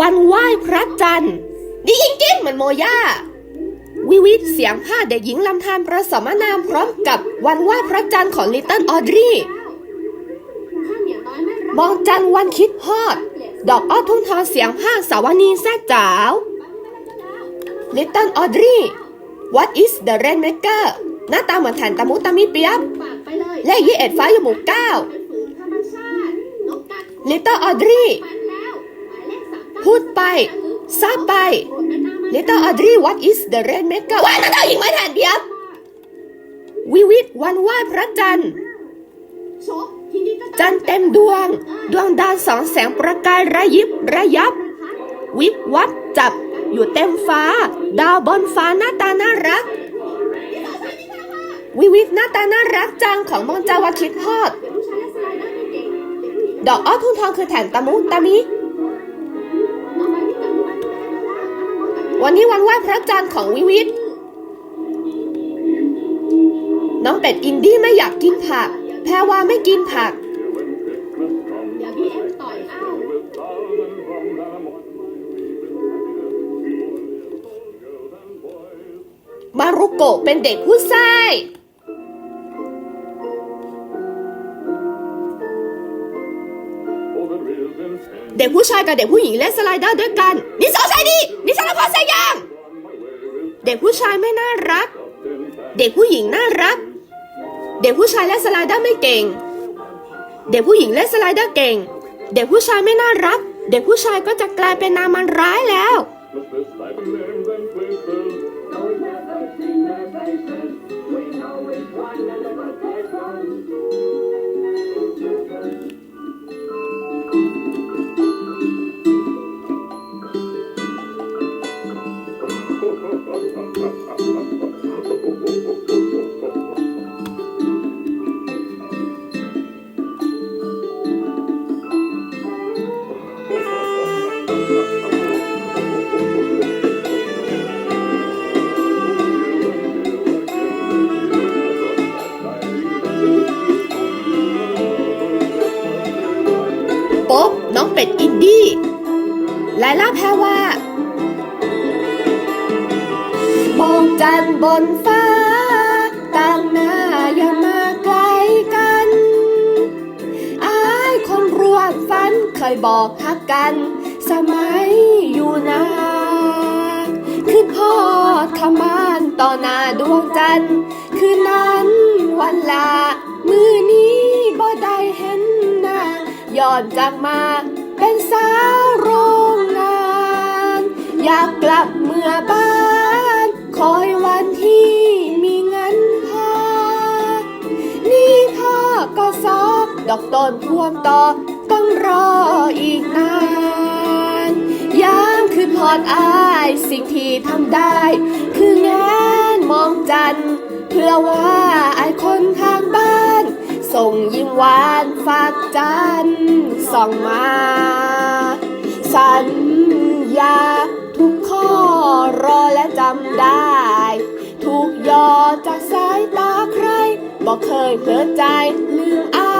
วันไหว้พระจันทร์ดีจริงๆเหมือนโมย่าวิวิทเสียงผ้าเด็กหญิงลำธารประสมนามพร้อมกับวันไหว้พระจันทร์ของลิตเติ้ลออดรีข้าเหนียวน้อยไม่รักมองจันทร์วันคิดฮอด ดอกอ้อทุ่งทองเสียงผ้าสาวนีแซ่จ๋าวลิตเติ้ลออดรี What is the rainmaker หน้าตาเหมือนแทนตะมุตะมิเปียบปากไปเลยเลขยี่เอ็ดฟ้าอยู่หมู่เก้าเป็นฝืนธรรมชาตินกกัดลิตเติ้ลออดรี พูดไปซาบไปลิตเติ้ลออดรี What is the rainmaker ว่าน้าเจ้าหญิงไม่แทนเปียบวิวิทวันไหวพระจันทร์ จันทร์เต็มดวง ดวงดาวสองแสงประกายระยิบระยับ วิบวับจับอยู่เต็มฟ้า ดาวบนฟ้าหน้าตาน่ารัก วิวิทหน้าตาน่ารักจังของมองจาวาคิดฮอดดอกๆเด็กผู้หญิงดอกอ้อทุ่งทองคือแถนตะมุตะมิ วันนี้วันไหว้พระจันทร์ของวิวิทน้องเป็ดอินดี้ไม่อยากกินผัก แพรวาไม่กินผัก อย่าบีเอฟต่อยอ้ามารุโกะเป็นเด็กผู้ชาย ด็กผู้ชายกับเด็กผู้หญิงเล่นสไลเดอร์ด้วยกันนี่สาวชายดีนี่สารพัดสายยางเด็กผู้ชายไม่น่ารัก เด็กผู้หญิงน่ารัก เด็กผู้ชายเล่นสไลเดอร์ไม่เก่ง เด็กผู้หญิงเล่นสไลเดอร์เก่ง เด็กผู้ชายไม่น่ารัก เด็กผู้ชายก็จะกลายเป็นนามันร้ายแล้วป๊บ ฝันเคยบอกฮักกัน สมัยอยู่นาคือพ่อขมานต่อหน้าดวงจันทร์ คืนนั้นวันลา มือนี้บ่ได้เห็นหน้าย้อนจากมาเป็นสาวโรงงาน อยากกลับเมื่อบ้าน คอยวันที่มีเงินพานี่พ่อก็ซอกดอกต้นพวงต่อต้อ รออีกนานยามคือพอดอายสิ่งที่ทำได้ คืองานมองจัน เพื่อว่าไอคนทางบ้าน ส่งยิ้มหวานฝากจันส่องมา สัญญาทุกข้อรอและจำได้ ทุกยอจากสายตาใครบอกเคยเผลอใจลืมอา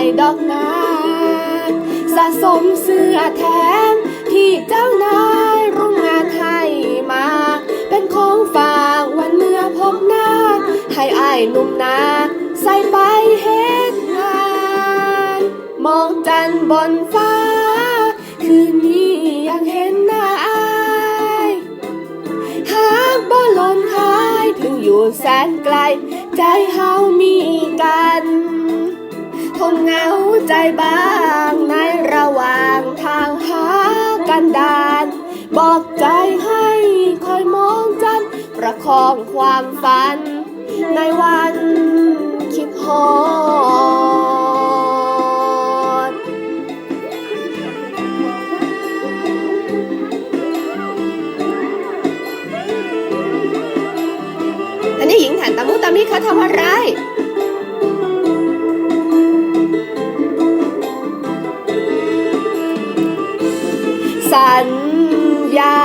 ยดอกนา สะสมเสื้อแถมที่เจ้านายโรงงานให้มา เป็นของฝากวันเมื่อพบหน้า ให้อายนุ่มนาใส่ไปเฮ็ดงาน มองจันบนฟ้า คืนนี้ยังเห็นหน้าอายหากบ่หล่นหายถึงอยู่แสนไกล ใจเฮามีกัน ทนเหงาใจบ้า ดานบอกใจให้คอยมองจัน ประคองความฝัน ในวันคิดฮอดอันนี้หญิงแถนตามุตามิเขาทำอะไร สัญญา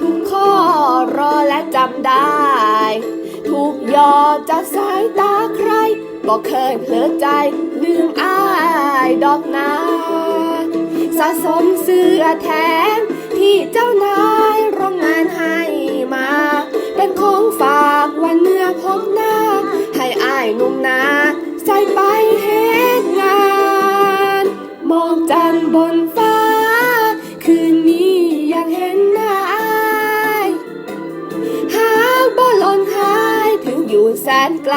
ทุกข้อรอและจำได้ ทุกยอดจากสายตาใครบอกเคยเผลอใจลืมอายดอกนาสะสมเสื้อแถมที่เจ้านายโรงงานให้มา เป็นของฝากวันเมื่อพบหน้า ให้อายนุ่มนาใส่ไปเหตุงาน มองจันบน แสนไกล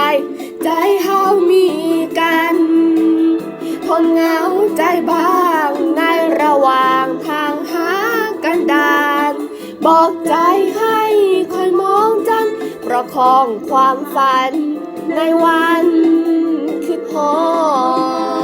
ใจเฮามีกัน ทนเหงาใจบ้างในระหว่างทางหากันดาน บอกใจให้คอยมองจันประคองความฝันในวันคิดพอ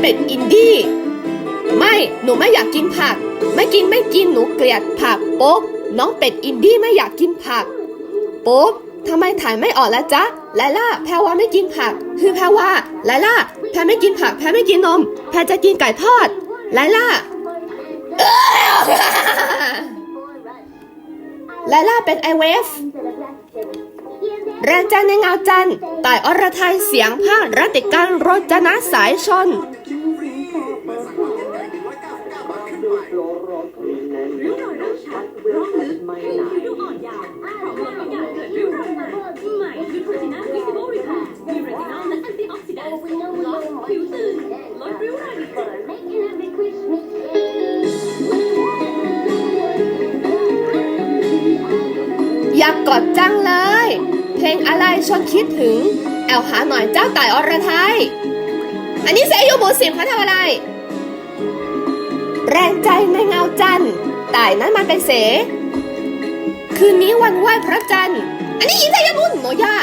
เป็ดอินดี้ไม่หนูไม่อยากกินผัก ไม่กินไม่กินหนูเกลียดผักโป๊กน้องเป็ดอินดี้ไม่อยากกินผักโป๊กทำไมถ่ายไม่ออกแล้วจ๊ะไลล่าแพรว่าไม่กินผัก คือแพรว่าไลล่าแพรไม่กินผักแพรไม่กินนม แพรจะกินไก่ทอดไลล่าไลล่าเป็นไอเวฟแรงใจในเงาจันต่ายอรไทยเสียงภาครัติการรจนะสายชน ดจังเลย เพลงอะไรชวนคิดถึง แอลหาหน่อยเจ้าต่ายอรไทย อันนี้เซยูบูสิมเขาทำอะไร แรงใจในเงาจันทร์ต่ายนั้นมันเป็นเส คืนนี้วันไหว้พระจันทร์ อันนี้อินทยาบุญโมยา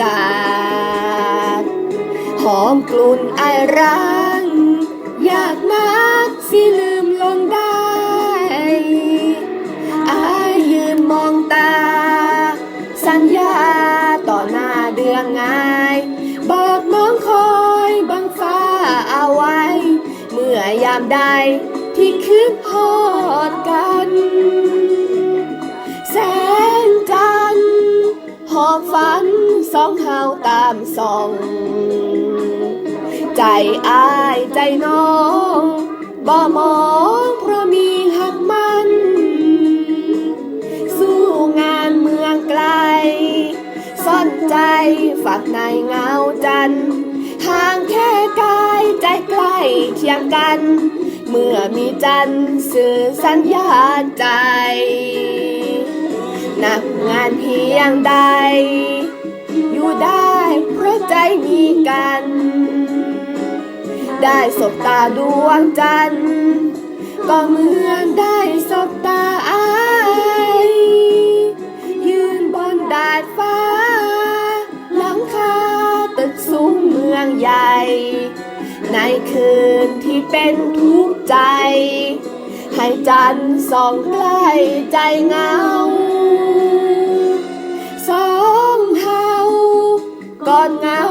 จากหอมกลุ่นไอรังอยากนักสิลืมลงได้อายยืนมองตา สัญญาต่อหน้าเดืองงายบอกน้องคอยบังฟ้าเอาไว้ เมื่อยามใดที่คืนหอดกัน แสงจันทร์หอบฝัน สองเฮาตามสอง ใจอายใจน้องบ่มองเพราะมีหักมัน สู้งานเมืองไกล ซ่อนใจฝากในเงาจันห่างแค่กายใจใกล้เคียงกัน เมื่อมีจันสื่อสัญญาใจ หนักงานเพียงใด ได้เพราะใจมีกัน ได้สบตาดวงจันทร์ก็เหมือนได้สบตาอายยืนบนดาดฟ้า หลังคาตึกสูงเมืองใหญ่ ในคืนที่เป็นทุกข์ใจ ให้จันทร์ส่องใกล้ใจเงา กอดเหงา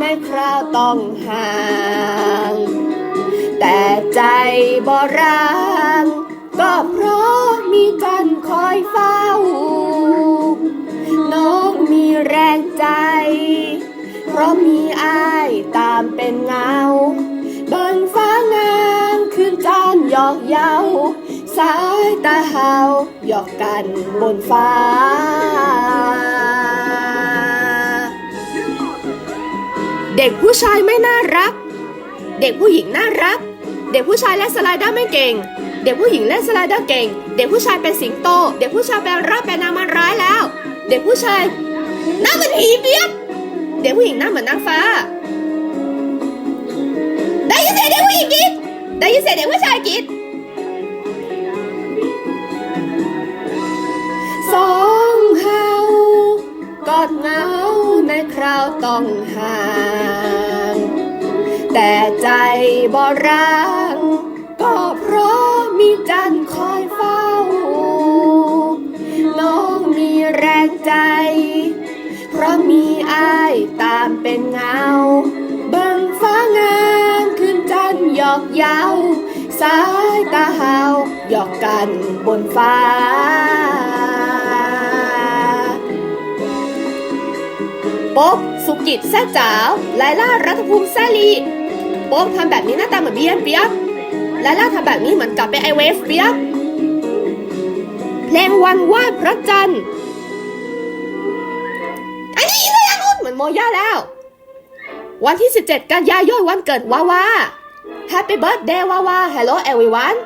ในคราวต้องห่าง แต่ใจบ่ร้าง ก็เพราะมีจันคอยเฝ้า น้องมีแรงใจ เพราะมีอายตามเป็นเงาบนฟ้างามคืนจันหยอกเย้าสายตาเฮาหยอกกันบนฟ้า เด็กผู้ชายไม่น่ารัก เด็กผู้หญิงน่ารัก เด็กผู้ชายเล่นสไลเดอร์ไม่เก่ง เด็กผู้หญิงเล่นสไลเดอร์เก่ง เด็กผู้ชายเป็นสิงโต เด็กผู้ชายเป็นรับเป็นนางมันร้ายแล้ว เด็กผู้ชายหน้าเหมือนผีเปียกเด็กผู้หญิงหน้าเหมือนนางฟ้า ได้ยินเสียงเด็กผู้หญิงกรีดได้ยินเสียงเด็กผู้ชายกรี เราต้องห่าง แต่ใจบ่ร้าง ก็เพราะมีจันคอยเฝ้า น้องมีแรงใจ เพราะมีอายตามเป็นเงาบังฟ้างามขึ้นจันหยอกยาวสายตาเฮาหยอกกันบนฟ้า โป๊บสุกิจแซ่จ๋าวไลล่ารัฐภูมิแซ่ลีโป๊บทำแบบนี้หน้าตาเหมือนเบียนเปียกไลล่าทำแบบนี้เหมือนกับเป็นไอเวฟเปียกเพลงวันไหว้พระจันทร์อันนี้เลยอันนู้นเหมือนโมย่าแล้ว วันที่ 17 กันยายนวันเกิดวาวา Happy birthday วาวา Hello everyone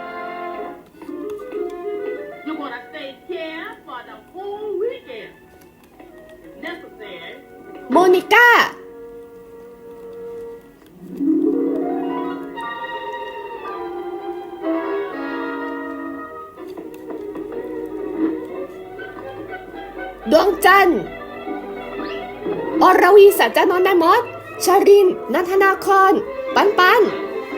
โมนิก้า ดวงจันทร์ อรวีสัจจานนท์แม่มดชาริน นันทนาคอนปันปัน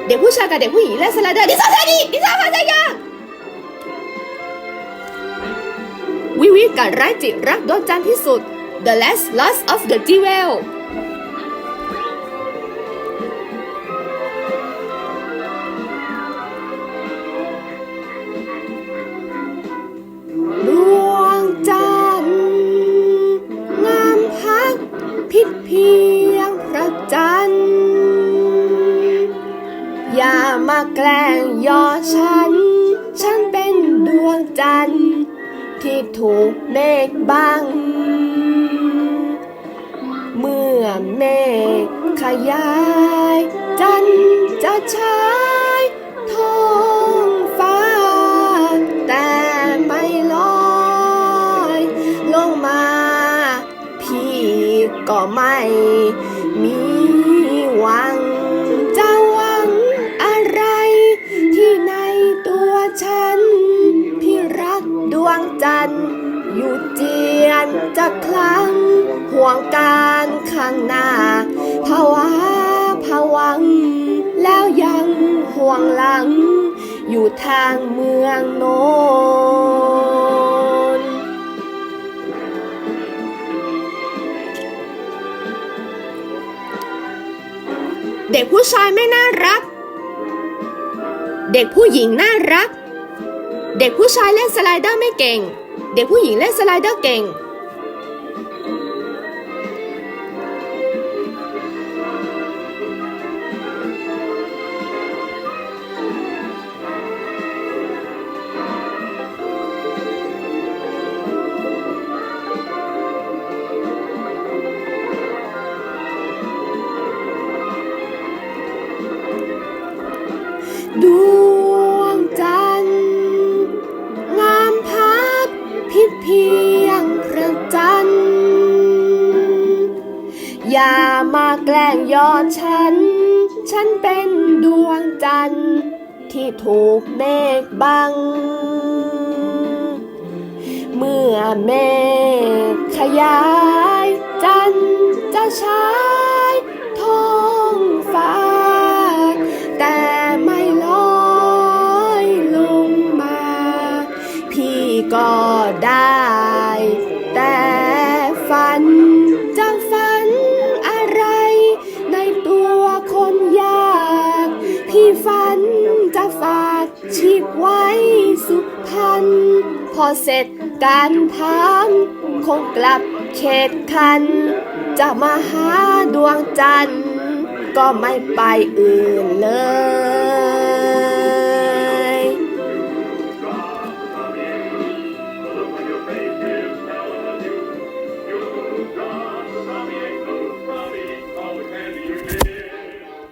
เด็กผู้ชายกับเด็กผู้หญิงเล่นสไลเดอร์ดิซาเซดีดิซาพันยาวิวิกับไร้จิรักดวงจันทร์ที่สุด The Last Lost of the Jewel ดวงจันทร์งามพักพิษเพียงพระจันทร์อย่ามาแกล้งย่อฉัน ฉันเป็นดวงจันทร์ที่ถูกเมฆบัง เมื่อเมฆขยาย จันจะฉายท้องฟ้า แต่ไม่ลอย ลงมา พี่ก็ไม่มีหวังจะหวังอะไร ที่ในตัวฉัน พี่รักดวงจันทร์อยู่เจียนจะคลังห่วงการางหน้าภาวะผวัง แล้วยังห่วงหลัง อยู่ทางเมืองโน้นเด็กผู้ชายไม่น่ารัก เด็กผู้หญิงน่ารัก เด็กผู้ชายเล่นสไลเดอร์ไม่เก่ง เด็กผู้หญิงเล่นสไลเดอร์เก่ง ดฉัน ฉันเป็นดวงจันทร์ที่ถูกเมฆบัง เมื่อเมฆขยาย จันทร์จะช้า ชีพไว้สุพรรณพอเสร็จการทางคงกลับเขตคัน จะมาหาดวงจันทร์ก็ไม่ไปอื่นเลย